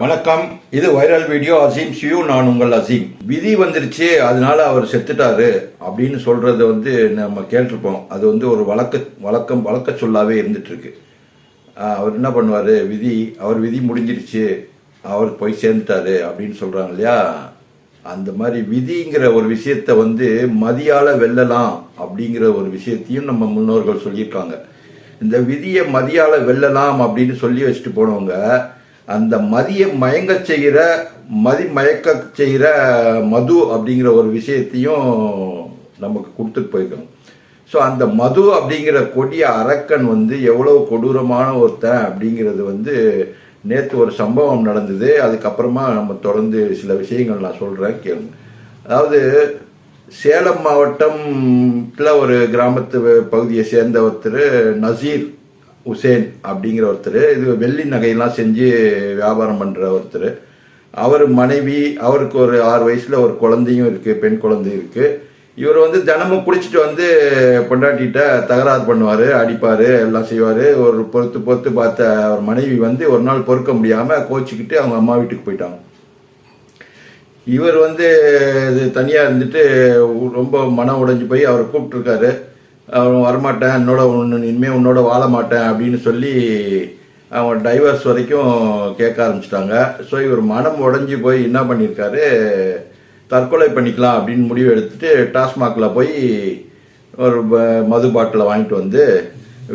வணக்கம். இது viral video Azeem ஷியூ நான் உங்கள் அசீம். விதி வந்துருச்சு அதனால அவர் செத்துட்டாரு அப்படின்னு சொல்றது வந்து நம்ம கேட்டிருப்போம். அது வந்து ஒரு வழக்க வழக்கம் வழக்க சொல்லாவே இருந்துட்டு இருக்கு அவர் என்ன பண்ணுவாரு? விதி அவர் விதி முடிஞ்சிருச்சு அவர் போய் சேர்ந்துட்டாரு அப்படின்னு சொல்றாங்க இல்லையா? அந்த மாதிரி விதிங்கிற ஒரு விஷயத்த வந்து மதியால வெல்லலாம் அப்படிங்கிற ஒரு விஷயத்தையும் நம்ம முன்னோர்கள் சொல்லியிருக்காங்க. இந்த விதியை மதியால வெல்லலாம் அப்படின்னு சொல்லி வச்சுட்டு போனவங்க அந்த மதியை மயங்க செய்கிற மதி மயக்க செய்கிற மது அப்படிங்கிற ஒரு விஷயத்தையும் நமக்கு கொடுத்துட்டு போயிருக்கணும். ஸோ அந்த மது அப்படிங்கிற கொடிய அரக்கன் வந்து எவ்வளவு கொடூரமான ஒருத்தன் அப்படிங்கிறது வந்து நேற்று ஒரு சம்பவம் நடந்தது. அதுக்கப்புறமா நம்ம தொடர்ந்து சில விஷயங்கள் நான் சொல்கிறேன் கேளுங்க. அதாவது சேலம் மாவட்டத்தில் ஒரு கிராமத்து பகுதியை சேர்ந்த ஒருத்தர் நசீர். உசேன் அப்படிங்கிற ஒருத்தர் இது வெள்ளி நகையெல்லாம் செஞ்சு வியாபாரம் பண்ணுற ஒருத்தர். அவர் மனைவி அவருக்கு ஒரு ஆறு வயசில் ஒரு குழந்தையும் இருக்குது பெண் குழந்தையும் இருக்குது இவர் வந்து தினமும் குளிச்சுட்டு வந்து பொண்டாட்டிகிட்ட தகராறு பண்ணுவார் அடிப்பார் எல்லாம் செய்வார். ஒரு பொறுத்து பொறுத்து பார்த்த அவர் மனைவி வந்து ஒரு நாள் பொறுக்க முடியாமல் கோச்சிக்கிட்டு அவங்க அம்மா வீட்டுக்கு போயிட்டாங்க. இவர் வந்து இது தனியாக இருந்துட்டு ரொம்ப மனம் உடைஞ்சு போய் அவரை கூப்பிட்டுருக்காரு. அவன் வரமாட்டேன் என்னோட ஒன்று இனிமேல் உன்னோட வாழ மாட்டேன் அப்படின்னு சொல்லி அவன் டைவர்ஸ் வரைக்கும் கேட்க ஆரம்பிச்சிட்டாங்க. ஸோ இவர் மனம் உடஞ்சி போய் என்ன பண்ணியிருக்காரு? தற்கொலை பண்ணிக்கலாம் அப்படின்னு முடிவு எடுத்துட்டு டாஸ்மாகில் போய் ஒரு மது பாட்டிலை வாங்கிட்டு வந்து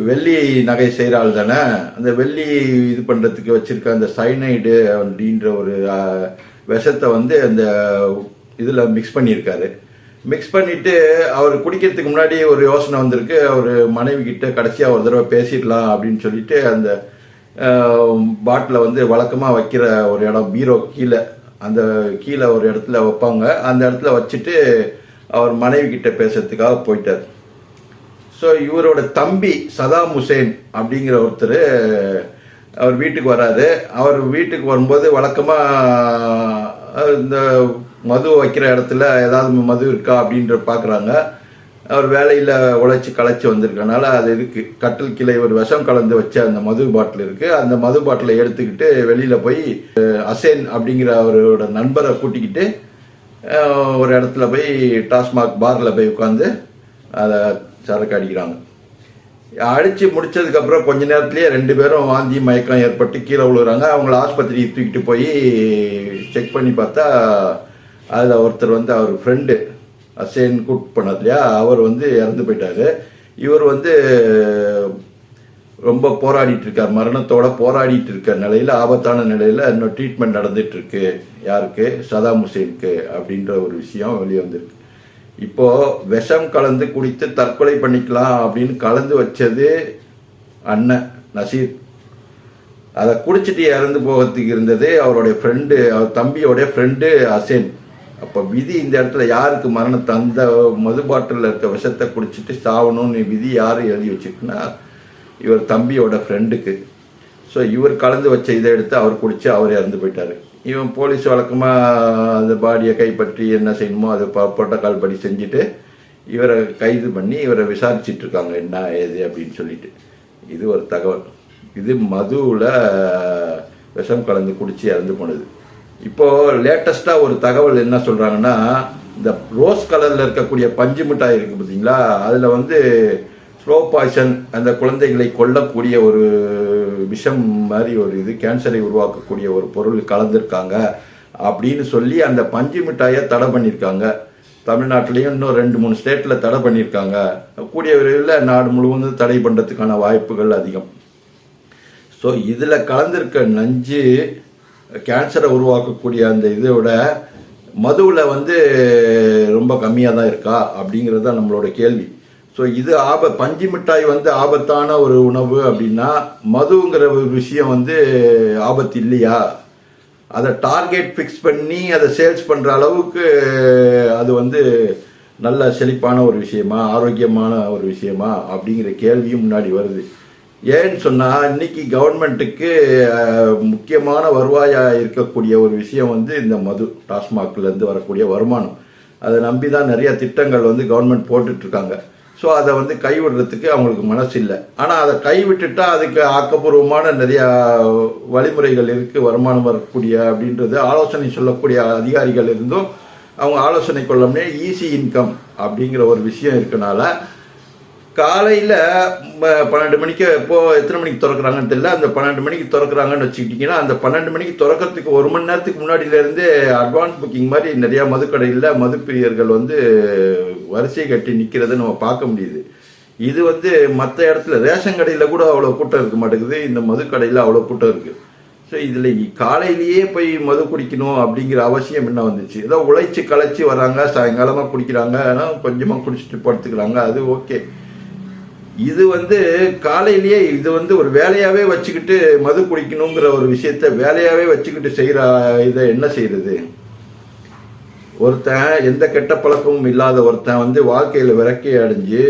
வெள்ளி நகை செய்கிற ஆள் தானே அந்த வெள்ளி இது பண்ணுறதுக்கு வச்சிருக்க அந்த சைனைடு அப்படின்ற ஒரு விஷத்தை வந்து அந்த இதில் மிக்ஸ் பண்ணியிருக்காரு. மிக்ஸ் பண்ணிட்டு அவர் குடிக்கிறதுக்கு முன்னாடி ஒரு யோசனை வந்திருக்கு. அவர் மனைவி கிட்ட கடைசியாக ஒரு தடவை பேசிடலாம் அப்படின்னு சொல்லிட்டு அந்த பாட்டிலை வந்து வழக்கமாக வைக்கிற ஒரு இடம் பீரோ கீழே. அந்த கீழே ஒரு இடத்துல வைப்பாங்க. அந்த இடத்துல வச்சுட்டு அவர் மனைவி கிட்ட பேசுறதுக்காக போயிட்டார். ஸோ இவரோட தம்பி சதாம் ஹுசேன் அப்படிங்கிற ஒருத்தர் அவர் வீட்டுக்கு வராரு. அவர் வீட்டுக்கு வரும்போது வழக்கமாக இந்த மது வைக்கிற இடத்துல ஏதாவது மது இருக்கா அப்படின்ற பார்க்குறாங்க அவர் வேலையில் உழைச்சி களைச்சி வந்திருக்கனால அது இருக்கு கட்டில் கிளை ஒரு விஷம் கலந்து வச்ச அந்த மது பாட்டில் இருக்கு. அந்த மது பாட்டிலை எடுத்துக்கிட்டு வெளியில் போய் அசேன் அப்படிங்கிற அவரோட நண்பரை கூட்டிக்கிட்டு ஒரு இடத்துல போய் டாஸ்மாக் பாரில் போய் உட்காந்து அதை சரக்கு அடிக்கிறாங்க. அடித்து முடித்ததுக்கப்புறம் கொஞ்ச நேரத்துலேயே ரெண்டு பேரும் வாந்தி மயக்கம் ஏற்பட்டு கீழே விழுகிறாங்க. அவங்கள ஆஸ்பத்திரிக்கு தூக்கிட்டு போய் செக் பண்ணி பார்த்தா அதில் ஒருத்தர் வந்து அவர் ஃப்ரெண்டு அசேன் கூட் பண்ணது இல்லையா? அவர் வந்து இறந்து போயிட்டாரு. இவர் வந்து ரொம்ப போராடிட்டு இருக்கார். மரணத்தோட போராடிட்டு இருக்க நிலையில் ஆபத்தான நிலையில் இன்னும் ட்ரீட்மெண்ட் நடந்துட்டு இருக்கு. யாருக்கு? சதாம் ஹுசேனுக்கு அப்படின்ற ஒரு விஷயம் வெளியே வந்திருக்கு. இப்போ விஷம் கலந்து குடித்து தற்கொலை பண்ணிக்கலாம் அப்படின்னு கலந்து வச்சது அண்ணன் நசீர். அதை குடிச்சிட்டு இறந்து போகிறதுக்கு இருந்தது அவருடைய ஃப்ரெண்டு அவர் தம்பியோடைய ஃப்ரெண்டு அசேன். அப்போ விதி இந்த இடத்துல யாருக்கு மரணத்தை அந்த மது பாட்டிலில் இருக்க விஷத்தை குடிச்சிட்டு சாவணும்னு விதி யார் எழுதி வச்சிருக்குன்னா இவர் தம்பியோட ஃப்ரெண்டுக்கு ஸோ இவர் கலந்து வச்ச இதை எடுத்து அவர் குடிச்சு அவர் இறந்து போயிட்டாரு. இவன் போலீஸ் வழக்கமாக அந்த பாடியை கைப்பற்றி என்ன செய்யணுமோ அதை புரோட்டோக்கால் படி செஞ்சுட்டு இவரை கைது பண்ணி இவரை விசாரிச்சிட்டு இருக்காங்க என்ன ஏது அப்படின்னு சொல்லிட்டு. இது ஒரு தகவல். இது மதுவில் விஷம் கலந்து குடிச்சு இறந்து போனது. இப்போ லேட்டஸ்டா ஒரு தகவல் என்ன சொல்றாங்கன்னா இந்த ரோஸ் கலர்ல இருக்கக்கூடிய பஞ்சு மிட்டாய் இருக்கு பார்த்தீங்களா அதுல வந்து ஸ்லோ பாய்சன் அந்த குழந்தைகளை கொல்லக்கூடிய ஒரு விஷம் மாதிரி ஒரு இது கேன்சரை உருவாக்கக்கூடிய ஒரு பொருள் கலந்துருக்காங்க அப்படின்னு சொல்லி அந்த பஞ்சு மிட்டாயை தடை பண்ணியிருக்காங்க தமிழ்நாட்டிலையும் இன்னும் ரெண்டு மூணு ஸ்டேட்டில் தடை பண்ணியிருக்காங்க கூடிய விரைவில் நாடு முழுவதும் தடை பண்ணுறதுக்கான வாய்ப்புகள் அதிகம். ஸோ இதில் கலந்திருக்க நஞ்சு கேன்சரை உருவாக்கக்கூடிய அந்த இதோட மதுவில் வந்து ரொம்ப கம்மியாக தான் இருக்கா அப்படிங்கிறது தான் நம்மளோட கேள்வி. ஸோ இது ஆப பஞ்சு மிட்டாய் வந்து ஆபத்தான ஒரு உணவு அப்படின்னா மதுங்கிற ஒரு விஷயம் வந்து ஆபத்து இல்லையா? அதை டார்கெட் ஃபிக்ஸ் பண்ணி அதை சேல்ஸ் பண்ணுற அளவுக்கு அது வந்து நல்ல செழிப்பான ஒரு விஷயமா ஆரோக்கியமான ஒரு விஷயமா அப்படிங்கிற கேள்வியும் முன்னாடி வருது. ஏன்னு சொன்னால் இன்னைக்கு கவர்மெண்ட்டுக்கு முக்கியமான வருவாயாக இருக்கக்கூடிய ஒரு விஷயம் வந்து இந்த மது டாஸ்மாக்லேருந்து வரக்கூடிய வருமானம். அதை நம்பி தான் நிறைய திட்டங்கள் வந்து கவர்மெண்ட் போட்டுட்டு இருக்காங்க ஸோ அதை வந்து கைவிடுறதுக்கு அவங்களுக்கு மனசு இல்லை ஆனால் அதை கைவிட்டுட்டா அதுக்கு ஆக்கப்பூர்வமான நிறைய வழிமுறைகள் இருக்குது வருமானம் வரக்கூடிய அப்படின்றது ஆலோசனை சொல்லக்கூடிய அதிகாரிகள் இருந்தும் அவங்க ஆலோசனை கொள்ளமே ஈஸி இன்கம் அப்படிங்கிற ஒரு விஷயம் இருக்கனால காலையில் பன்னெண்டு மணிக்கு இப்போது எத்தனை மணிக்கு திறக்கிறாங்கன்னு தெரியல. அந்த பன்னெண்டு மணிக்கு திறக்கிறாங்கன்னு வச்சுக்கிட்டிங்கன்னா அந்த பன்னெண்டு மணிக்கு திறக்கிறதுக்கு ஒரு மணி நேரத்துக்கு முன்னாடியிலேருந்து அட்வான்ஸ் புக்கிங் மாதிரி நிறையா மதுக்கடையில் மதுப்பிரியர்கள் வந்து வரிசை கட்டி நிற்கிறத நம்ம பார்க்க முடியுது. இது வந்து மற்ற இடத்துல ரேஷன் கடையில் கூட அவ்வளோ கூட்டம் இருக்க மாட்டேங்குது. இந்த மதுக்கடையில் அவ்வளோ கூட்டம் இருக்குது ஸோ இதில் காலையிலேயே போய் மது குடிக்கணும் அப்படிங்கிற அவசியம் என்ன வந்துச்சு? ஏதோ உழைச்சி களைச்சி வராங்க சாயங்காலமாக குடிக்கிறாங்க ஆனால் கொஞ்சமாக குடிச்சிட்டு படுத்துக்கிறாங்க அது ஓகே. இது வந்து காலையிலேயே இது வந்து ஒரு வேலையாகவே வச்சுக்கிட்டு மது குடிக்கணுங்கிற ஒரு விஷயத்த வேலையாகவே வச்சுக்கிட்டு செய்கிற இதை என்ன செய்யறது ஒருத்தன் எந்த கெட்ட பழக்கமும் இல்லாத ஒருத்தன் வந்து வாழ்க்கையில் விரக்கி அடைஞ்சு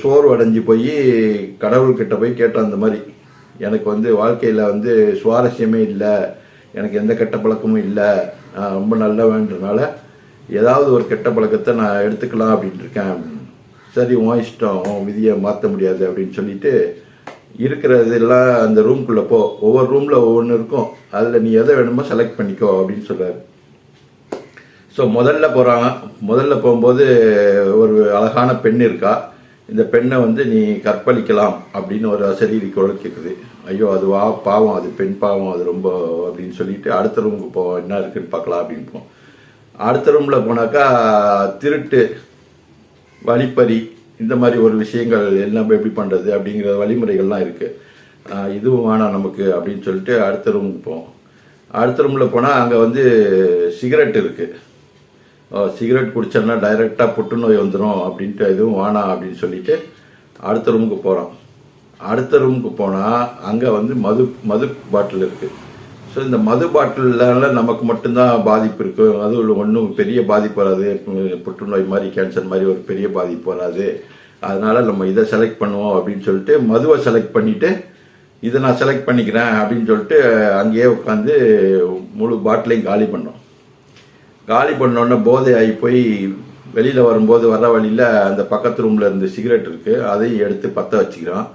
சோர்வு அடைஞ்சு போய் கடவுள்கிட்ட போய் கேட்டான் அந்த மாதிரி. எனக்கு வந்து வாழ்க்கையில் வந்து சுவாரஸ்யமே இல்லை. எனக்கு எந்த கெட்ட பழக்கமும் இல்லை. நான் ரொம்ப வேண்டதுனால ஏதாவது ஒரு கெட்ட பழக்கத்தை நான் எடுத்துக்கலாம் அப்படின்ட்டு இருக்கேன். சரி உன் இஷ்டம் உன் விதியை மாற்ற முடியாது அப்படின்னு சொல்லிட்டு இருக்கிறதெல்லாம் அந்த ரூம்குள்ளே போ. ஒவ்வொரு ரூமில் ஒவ்வொன்று இருக்கும். அதில் நீ எதை வேணுமோ செலக்ட் பண்ணிக்கோ அப்படின்னு சொல்கிறாரு ஸோ முதல்ல போகிறாங்க முதல்ல போகும்போது ஒரு அழகான பெண் இருக்கா. இந்த பெண்ணை வந்து நீ கற்பழிக்கலாம் அப்படின்னு ஒரு அசரீரி குரல் கேட்குது ஐயோ அது வா பாவம் அது பெண் பாவம் அது ரொம்ப அப்படின்னு சொல்லிட்டு அடுத்த ரூமுக்கு போவோம் என்ன இருக்குன்னு பார்க்கலாம் அப்படின்னு போவோம். அடுத்த ரூமில் போனாக்கா திருட்டு. வழிப்பறி இந்த மாதிரி ஒரு விஷயங்கள் எல்லாம் எப்படி பண்ணுறது அப்படிங்கிற வழிமுறைகள்லாம் இருக்குது இதுவும் வேணாம் நமக்கு அப்படின்னு சொல்லிட்டு அடுத்த ரூமுக்கு போவோம். அடுத்த ரூமில் போனால் அங்கே வந்து சிகரெட் இருக்குது சிகரெட் குடிச்சோன்னா டைரெக்டாக புற்றுநோய் வந்துடும் அப்படின்ட்டு எதுவும் வேணாம் அப்படின்னு சொல்லிட்டு அடுத்த ரூமுக்கு போகிறோம் அடுத்த ரூமுக்கு போனால் அங்கே வந்து மது மது பாட்டில் இருக்குது ஸோ இந்த மது பாட்டிலால நமக்கு மட்டும்தான் பாதிப்பு இருக்கும் அது ஒன்றும் பெரிய பாதிப்பு வராது. புற்றுநோய் மாதிரி கேன்சர் மாதிரி ஒரு பெரிய பாதிப்பு வராது. அதனால் நம்ம இதை செலக்ட் பண்ணுவோம் அப்படின்னு சொல்லிட்டு மதுவை செலக்ட் பண்ணிவிட்டு இதை நான் செலக்ட் பண்ணிக்கிறேன் அப்படின்னு சொல்லிட்டு அங்கேயே உட்காந்து முழு பாட்டிலையும் காலி பண்ணோம். காலி பண்ணோன்னே போதை ஆகி போய் வெளியில் வரும்போது வர வழியில் அந்த பக்கத்து ரூமில் இருந்து சிகரெட் இருக்குது அதையும் எடுத்து பற்ற வச்சுக்கிறோம்.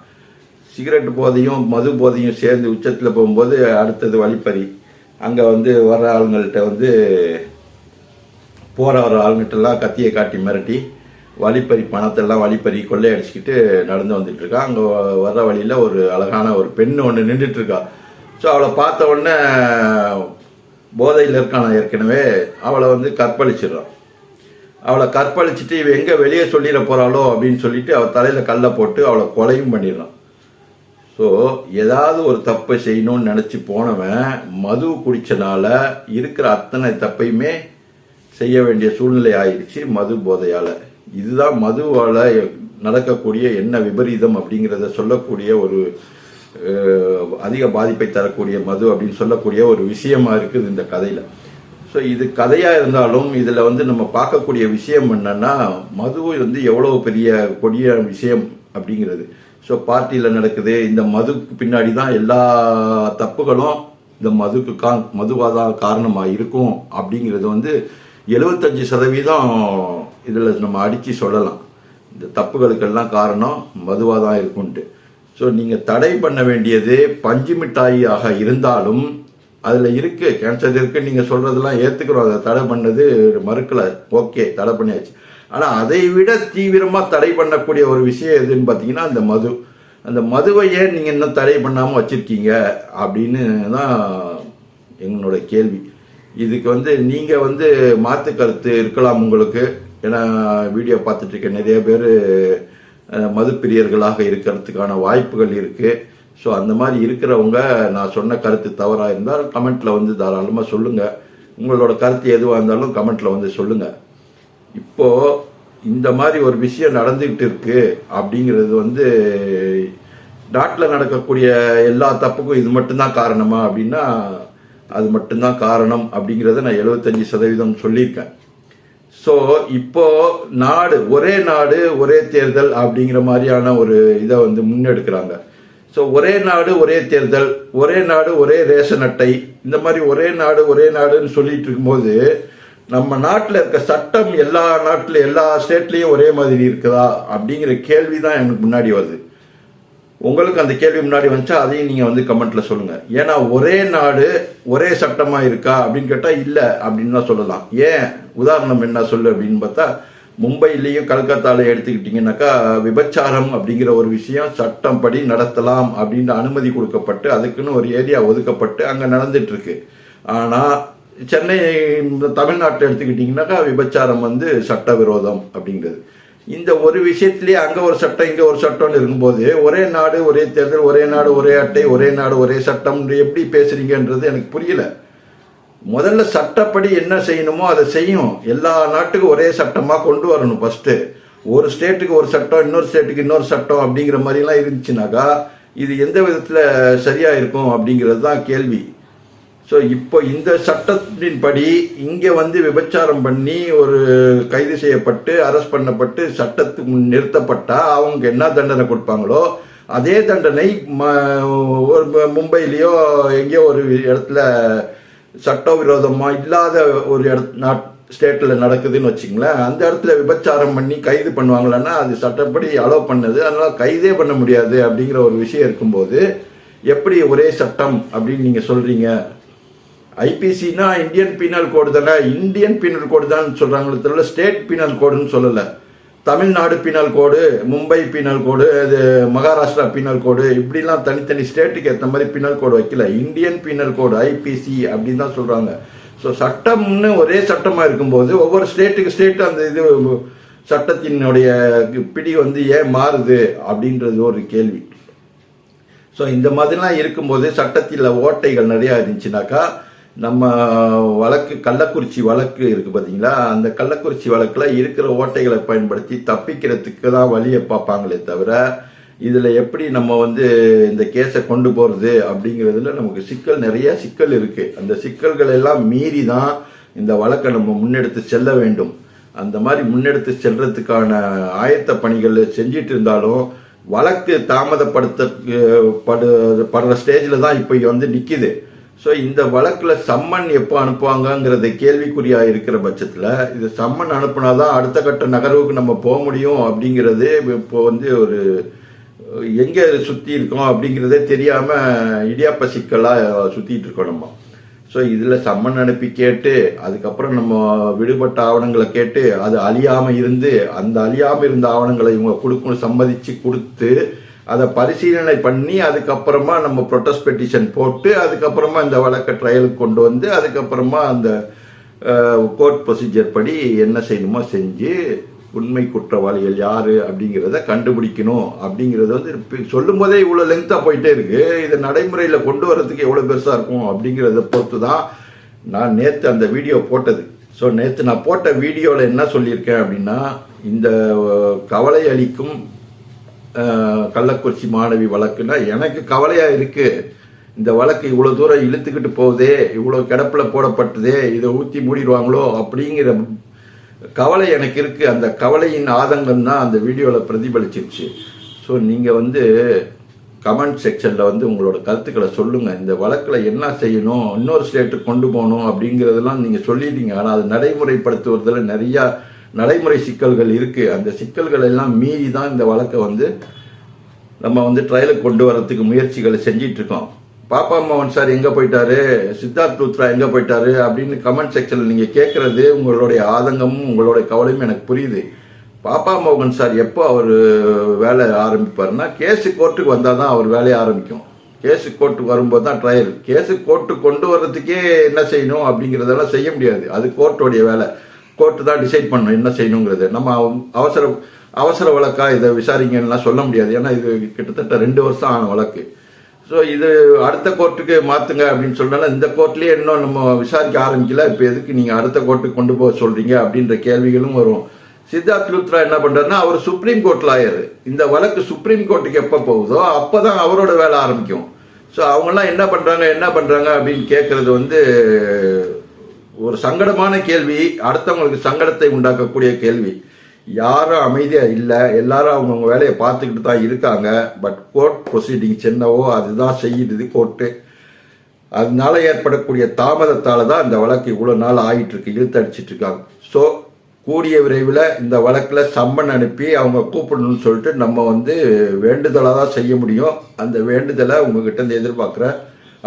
சிகரெட் போதையும் மது போதையும் சேர்ந்து உச்சத்தில் போகும்போது அடுத்தது வழிப்பறி. அங்கே வந்து வர ஆளுங்கள்கிட்ட வந்து போகிற வர ஆளுங்கிட்டலாம் கத்தியை காட்டி மிரட்டி வழிப்பறி பணத்தெல்லாம் வழிப்பறி கொள்ளையடிச்சுக்கிட்டு நடந்து வந்துட்டுருக்கா. அங்கே வர்ற வழியில் ஒரு அழகான ஒரு பெண் ஒன்று நின்றுட்டுருக்கா ஸோ அவளை பார்த்த உடனே போதையில் இருக்கான ஏற்கனவே அவளை வந்து கற்பழிச்சிடுறான். அவளை கற்பழிச்சிட்டு இவ எங்கே வெளியே சொல்லிட போகிறாளோ அப்படின்னு சொல்லிட்டு அவள் தலையில் கல்லை போட்டு அவளை கொலையும் பண்ணிடுறான். ஸோ ஏதாவது ஒரு தப்பை செய்யணும்னு நினச்சி போனவன் மது குடிச்சனால இருக்கிற அத்தனை தப்பையுமே செய்ய வேண்டிய சூழ்நிலை ஆயிடுச்சு மது போதையால். இதுதான் மதுவால் நடக்கக்கூடிய என்ன விபரீதம் அப்படிங்கிறத சொல்லக்கூடிய ஒரு அதிக பாதிப்பை தரக்கூடிய மது அப்படின்னு சொல்லக்கூடிய ஒரு விஷயமா இருக்குது இந்த கதையில். ஸோ இது கதையாக இருந்தாலும் இதில் வந்து நம்ம பார்க்கக்கூடிய விஷயம் என்னன்னா மது வந்து எவ்வளோ பெரிய கொடிய விஷயம் அப்படிங்கிறது. ஸோ பார்ட்டியில் நடக்குது இந்த மதுக்கு பின்னாடி தான் எல்லா தப்புகளும் இந்த மதுக்கு கா மதுவாக தான் காரணமாக இருக்கும் அப்படிங்கிறது வந்து எழுபத்தஞ்சு சதவீதம் இதில் நம்ம அடித்து சொல்லலாம். இந்த தப்புகளுக்கெல்லாம் காரணம் மதுவாக தான் இருக்கும்ட்டு. ஸோ நீங்கள் தடை பண்ண வேண்டியது பஞ்சு மிட்டாயாக இருந்தாலும் அதில் இருக்குது கேன்சர் இருக்குது நீங்கள் சொல்கிறதெல்லாம் ஏற்றுக்கிறோம் அதை தடை பண்ணது மறுக்கலை. ஓகே தடை பண்ணியாச்சு. ஆனால் அதை விட தீவிரமாக தடை பண்ணக்கூடிய ஒரு விஷயம் எதுன்னு பார்த்தீங்கன்னா அந்த மது. அந்த மதுவை ஏன் நீங்கள் இன்னும் தடை பண்ணாமல் வச்சிருக்கீங்க அப்படின்னு தான் எங்களோட கேள்வி. இதுக்கு வந்து நீங்கள் வந்து மாற்று கருத்து இருக்கலாம் உங்களுக்கு. ஏன்னா வீடியோ பார்த்துட்ருக்க நிறைய பேர் மதுப்பிரியர்களாக இருக்கிறதுக்கான வாய்ப்புகள் இருக்குது ஸோ அந்த மாதிரி இருக்கிறவங்க நான் சொன்ன கருத்து தவறாக இருந்தால் கமெண்ட்டில் வந்து தாராளமாக சொல்லுங்கள் உங்களோட கருத்து எதுவாக இருந்தாலும் கமெண்ட்டில் வந்து சொல்லுங்கள் இப்போ இந்த மாதிரி ஒரு விஷயம் நடந்துகிட்டு இருக்கு அப்படிங்கிறது வந்து நாட்டில் நடக்கக்கூடிய எல்லா தப்புக்கும் இது மட்டும்தான் காரணமா அப்படின்னா அது மட்டும்தான் காரணம் அப்படிங்கிறத நான் எழுபத்தஞ்சு சதவீதம் சொல்லியிருக்கேன். ஸோ இப்போ நாடு ஒரே நாடு ஒரே தேர்தல் அப்படிங்கிற மாதிரியான ஒரு இதை வந்து முன்னெடுக்கிறாங்க. ஸோ ஒரே நாடு ஒரே தேர்தல் ஒரே நாடு ஒரே ரேஷன் அட்டை இந்த மாதிரி ஒரே நாடு ஒரே நாடுன்னு சொல்லிட்டு இருக்கும்போது நம்ம நாட்டில் இருக்க சட்டம் எல்லா நாட்டில் எல்லா ஸ்டேட்லேயும் ஒரே மாதிரி இருக்குதா? அப்படிங்கிற கேள்வி தான் எனக்கு முன்னாடி வருது. உங்களுக்கு அந்த கேள்வி முன்னாடி வந்துச்சா? அதையும் நீங்கள் வந்து கமெண்ட்டில் சொல்லுங்கள் ஏன்னா ஒரே நாடு ஒரே சட்டமாக இருக்கா? அப்படின்னு கேட்டால் இல்லை அப்படின்னு தான் சொல்லலாம். ஏன்? உதாரணம் என்ன சொல்லு அப்படின்னு பார்த்தா மும்பையிலையும் கல்கத்தால எடுத்துக்கிட்டிங்கனாக்கா விபச்சாரம் அப்படிங்கிற ஒரு விஷயம் சட்டம் படி நடத்தலாம் அப்படின்னு அனுமதி கொடுக்கப்பட்டு அதுக்குன்னு ஒரு ஏரியா ஒதுக்கப்பட்டு அங்கே நடந்துட்டுருக்கு ஆனால் சென்னை இந்த தமிழ்நாட்டை எடுத்துக்கிட்டிங்கனாக்கா விபச்சாரம் வந்து சட்டவிரோதம் அப்படிங்கிறது. இந்த ஒரு விஷயத்திலேயே அங்கே ஒரு சட்டம் இங்கே ஒரு சட்டம்னு இருக்கும்போது ஒரே நாடு ஒரே தேர்தல் ஒரே நாடு ஒரே அட்டை ஒரே நாடு ஒரே சட்டம் எப்படி பேசுறீங்கன்றது எனக்கு புரியல. முதல்ல சட்டப்படி என்ன செய்யணுமோ அதை செய்யும் எல்லா நாட்டுக்கும் ஒரே சட்டமாக கொண்டு வரணும் ஃபஸ்ட்டு ஒரு ஸ்டேட்டுக்கு ஒரு சட்டம் இன்னொரு ஸ்டேட்டுக்கு இன்னொரு சட்டம் அப்படிங்கிற மாதிரிலாம் இருந்துச்சுனாக்கா இது எந்த விதத்தில் சரியாக இருக்கும் அப்படிங்கிறது தான் கேள்வி. ஸோ இப்போ இந்த சட்டத்தின்படி இங்கே வந்து விபச்சாரம் பண்ணி ஒரு கைது செய்யப்பட்டு அரெஸ்ட் பண்ணப்பட்டு சட்டத்துக்கு முன் அவங்க என்ன தண்டனை கொடுப்பாங்களோ அதே தண்டனை ம- ஒரு மும்பையிலேயோ எங்கேயோ ஒரு இடத்துல சட்டவிரோதமாக இல்லாத ஒரு இடத் நாட் ஸ்டேட்டில் நடக்குதுன்னு வச்சுங்களேன் அந்த இடத்துல விபச்சாரம் பண்ணி கைது பண்ணுவாங்களான்னா அது சட்டப்படி அலோவ் பண்ணது. அதனால் கைதே பண்ண முடியாது அப்படிங்கிற ஒரு விஷயம் இருக்கும்போது எப்படி ஒரே சட்டம் அப்படின்னு நீங்கள் சொல்கிறீங்க ஐபிசினா இந்தியன் பீனல் கோடு தானே? இந்தியன் பீனல் கோடு தான் சொல்கிறாங்களே தவிர ஸ்டேட் பீனல் கோடுன்னு சொல்லலை. Tamil Nadu penal code Mumbai penal code இது மகாராஷ்டிரா பீனல் கோடு இப்படிலாம் தனித்தனி ஸ்டேட்டுக்கு ஏற்ற மாதிரி பீனல் கோடு வைக்கல. இந்தியன் பீனல் கோடு ஐபிசி அப்படின்னு தான் சொல்கிறாங்க ஸோ சட்டம்னு ஒரே சட்டமாக இருக்கும்போது ஒவ்வொரு ஸ்டேட்டுக்கு ஸ்டேட் அந்த இது சட்டத்தினுடைய பிடி வந்து ஏன் மாறுது அப்படின்றது ஒரு கேள்வி. ஸோ இந்த மாதிரிலாம் இருக்கும்போது சட்டத்தில் ஓட்டைகள் நிறையா இருந்துச்சுனாக்கா நம்ம வழக்கு கள்ளக்குறிச்சி வழக்கு இருக்கு பார்த்தீங்களா அந்த கள்ளக்குறிச்சி வழக்கில் இருக்கிற ஓட்டைகளை பயன்படுத்தி தப்பிக்கிறதுக்கு தான் வழியை பார்ப்பாங்களே தவிர இதில் எப்படி நம்ம வந்து இந்த கேஸை கொண்டு போகிறது அப்படிங்கிறதுல நமக்கு சிக்கல் நிறைய சிக்கல் இருக்குது அந்த சிக்கல்கள் எல்லாம் மீறி தான் இந்த வழக்கை நம்ம முன்னெடுத்து செல்ல வேண்டும். அந்த மாதிரி முன்னெடுத்து செல்றதுக்கான ஆயத்த பணிகள் செஞ்சிட்டு இருந்தாலும் வழக்கு தாமதப்படுத்த படு படுற ஸ்டேஜில் தான் இப்போ வந்து நிற்கிது ஸோ இந்த வழக்கில் சம்மன் எப்போ அனுப்புவாங்கங்கிறது கேள்விக்குறியாக இருக்கிற பட்சத்தில் இது சம்மன் அனுப்புனா தான் அடுத்த கட்ட நகர்வுக்கு நம்ம போக முடியும் அப்படிங்கிறது இப்போ வந்து ஒரு எங்கே சுற்றி இருக்கோம் அப்படிங்கிறதே தெரியாமல் இடியாப்ப சிக்கலாக சுற்றிட்டு இருக்கோம் நம்ம. ஸோ இதில் சம்மன் அனுப்பி கேட்டு அதுக்கப்புறம் நம்ம விடுபட்ட ஆவணங்களை கேட்டு அது அழியாமல் இருந்து அந்த அழியாமல் இருந்த ஆவணங்களை இவங்க கொடுக்கணும் சம்மதிச்சு கொடுத்து அதை பரிசீலனை பண்ணி அதுக்கப்புறமா நம்ம ப்ரொட்டஸ்ட் பெட்டிஷன் போட்டு அதுக்கப்புறமா இந்த வழக்கை ட்ரையலுக்கு கொண்டு வந்து அதுக்கப்புறமா அந்த கோர்ட் ப்ரொசீஜர் படி என்ன செய்யணுமோ செஞ்சு உண்மை குற்றவாளிகள் யாரு அப்படிங்கிறத கண்டுபிடிக்கணும். அப்படிங்கிறது வந்து சொல்லும் போதே இவ்வளோ லெங்க்த்தாக போயிட்டே இருக்கு. இதை நடைமுறையில் கொண்டு வரதுக்கு எவ்வளோ பெருசாக இருக்கும் அப்படிங்கிறத பொறுத்து தான் நான் நேற்று அந்த வீடியோ போட்டது. ஸோ நேற்று நான் போட்ட வீடியோவில் என்ன சொல்லியிருக்கேன் அப்படின்னா இந்த கவலை அளிக்கும் கள்ளக்குறிச்சி மாணவி வழக்குன்னா எனக்கு கவலையா இருக்கு. இந்த வழக்கு இவ்வளவு தூரம் இழுத்துக்கிட்டு போகுதே இவ்வளவு கிடப்புல போடப்பட்டதே இதை ஊத்தி மூடிடுவாங்களோ அப்படிங்கிற கவலை எனக்கு இருக்கு. அந்த கவலையின் ஆதங்கம் தான் அந்த வீடியோவில் பிரதிபலிச்சிருச்சு. ஸோ நீங்க வந்து கமெண்ட் செக்ஷன்ல வந்து உங்களோட கருத்துக்களை சொல்லுங்க. இந்த வழக்கில் என்ன செய்யணும் இன்னொரு ஸ்டேட்டுக்கு கொண்டு போகணும் அப்படிங்கிறதெல்லாம் நீங்க சொல்லிட்டீங்க. ஆனால் அது நடைமுறைப்படுத்துவதில் நிறைய நடைமுறை சிக்கல்கள் இருக்குது அந்த சிக்கல்கள் எல்லாம் மீறி தான் இந்த வழக்கை வந்து நம்ம வந்து ட்ரையலுக்கு கொண்டு வரதுக்கு முயற்சிகளை செஞ்சிட்ருக்கோம் பாப்பா மோகன் சார் எங்கே போயிட்டாரு? சித்தார்த் லூத்ரா எங்கே போயிட்டாரு? அப்படின்னு கமெண்ட் செக்ஷனில் நீங்கள் கேட்குறது உங்களுடைய ஆதங்கமும் உங்களுடைய கவலையும் எனக்கு புரியுது. பாப்பா மோகன் சார் எப்போ அவர் வேலை ஆரம்பிப்பார்னா கேஸு கோர்ட்டுக்கு வந்தால் தான் அவர் வேலையை ஆரம்பிக்கும். கேஸு கோர்ட்டுக்கு வரும்போது தான் ட்ரையல் கேஸு கோர்ட்டு கொண்டு வர்றதுக்கே என்ன செய்யணும் அப்படிங்கிறதெல்லாம் செய்ய முடியாது. அது கோர்ட்டோடைய வேலை. கோர்ட்டு தான் டிசைட் பண்ணணும் என்ன செய்யணுங்கிறது. நம்ம அவ- அவசர அவசர வழக்கா இதை விசாரிங்கன்னா சொல்ல முடியாது. ஏன்னா இது கிட்டத்தட்ட ரெண்டு வருஷம் ஆன வழக்கு. ஸோ இது அடுத்த கோர்ட்டுக்கு மாற்றுங்க அப்படின்னு சொன்னாலும் இந்த கோர்ட்லேயே இன்னும் நம்ம விசாரிக்க ஆரம்பிக்கல. இப்போ எதுக்கு நீங்கள் அடுத்த கோர்ட்டுக்கு கொண்டு போக சொல்கிறீங்க அப்படின்ற கேள்விகளும் வரும். சித்தார்த் லுத்ரா என்ன பண்ணுறாருன்னா அவர் சுப்ரீம் கோர்ட் லாயர் இந்த வழக்கு சுப்ரீம் கோர்ட்டுக்கு எப்போ போகுதோ அப்போ தான் அவரோட வேலை ஆரம்பிக்கும். ஸோ அவங்கெல்லாம் என்ன பண்ணுறாங்க என்ன பண்ணுறாங்க அப்படின்னு கேட்குறது வந்து ஒரு சங்கடமான கேள்வி அடுத்தவங்களுக்கு சங்கடத்தை உண்டாக்கக்கூடிய கேள்வி. யாரும் அமைதியா இல்லை எல்லாரும் அவங்கவுங்க வேலையை பார்த்துக்கிட்டு தான் இருக்காங்க. பட் கோர்ட் ப்ரொசீடிங்ஸ் என்னவோ அதுதான் செய்யுது கோர்ட்டு அதனால ஏற்படக்கூடிய தாமதத்தால தான் இந்த வழக்கு இவ்வளோ நாள் ஆகிட்டு இருக்கு இழுத்தடிச்சிட்டு இருக்காங்க. ஸோ கூடிய விரைவில் இந்த வழக்கில் சம்மன் அனுப்பி அவங்க கூப்பிடணும்னு சொல்லிட்டு நம்ம வந்து வேண்டுதலாக தான் செய்ய முடியும். அந்த வேண்டுதலை உங்ககிட்ட இருந்து எதிர்பார்க்குறேன்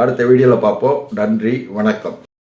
அடுத்த வீடியோவில் பார்ப்போம். நன்றி வணக்கம்.